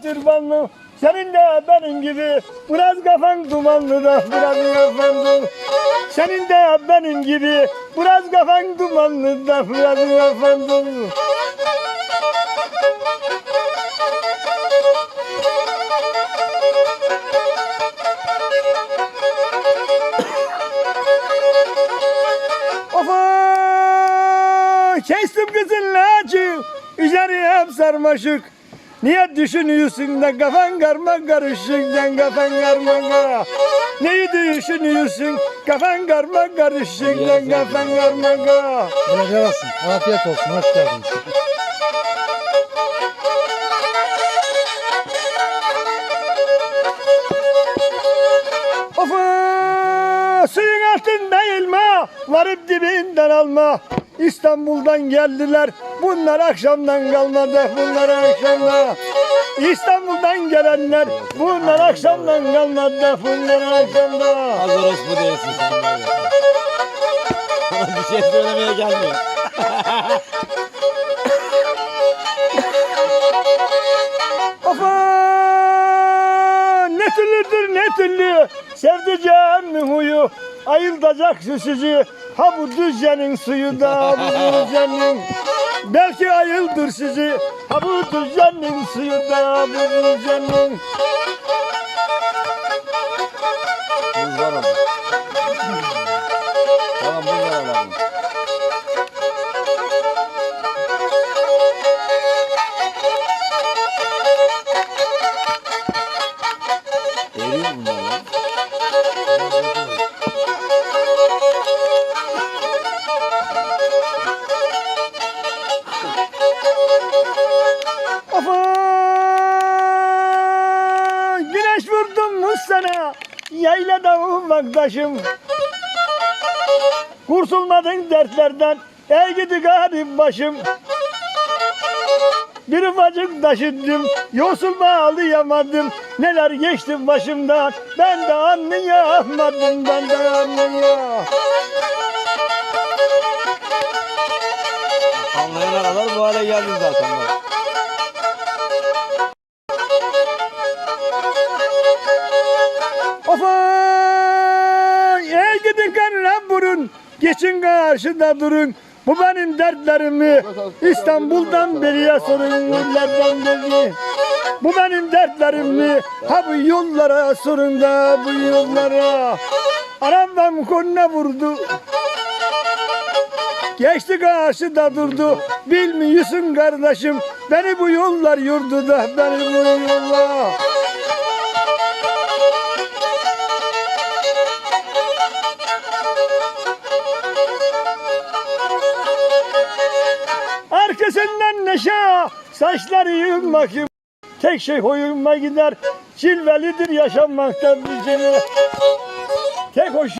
türbanlı senin de benim gibi biraz kafan dumanlı da biraz dumanlı. Senin de benim gibi biraz kafan dumanlı da biraz. Ofa! Kestim kızın lacı, üzeri hep sarmaşık. Niye düşünüyorsun da kafan karma karışık, den kafan karma karışık. Neyi düşünüyorsun? Kafan karma karışık, den kafan karma karışık. Kolay olsun. Afiyet olsun. Hoş geldiniz. Ofa! Suyun altında ilma, varıp dibinden alma. İstanbul'dan geldiler, bunlar akşamdan kalmadı, bunlar akşamdan. İstanbul'dan gelenler, bunlar akşamdan kalmadı, bunlar akşamdan. Az orospu değilsin sen böyle. Bir şey söylemeye gelmiyor. Ofa! Ne türlüdür ne türlü, sevdiceğim mi huyu, ayıltacak sizi. Ha bu düzcenin suyu da bu düzcenin. Belki ayıldır sizi, ha bu düzcenin suyu da bu var Yaylada ufaktaşım. Kurtulmadın dertlerden. Ey gidi garip başım. Bir ufacık taşıdım, yosul bağlayamadım. Neler geçti başımdan, ben de anlayamadım, ben de anlayamadım. Anlayana kadar bu hale geldin zaten bak. Geçin karşıda durun. Bu benim dertlerimi İstanbul'dan beriye sorun yollardan beri. Bu benim dertlerimi ha bu yollara sorun da bu yollara. Anam ben konuna vurdu. Geçti karşıda durdu. Bilmiyorsun kardeşim. Beni bu yollar yurdu da beni bu yollar. Saçları yığınmak Tek şey hoyuma gider, cilvelidir yaşanmakta bir Tek hoş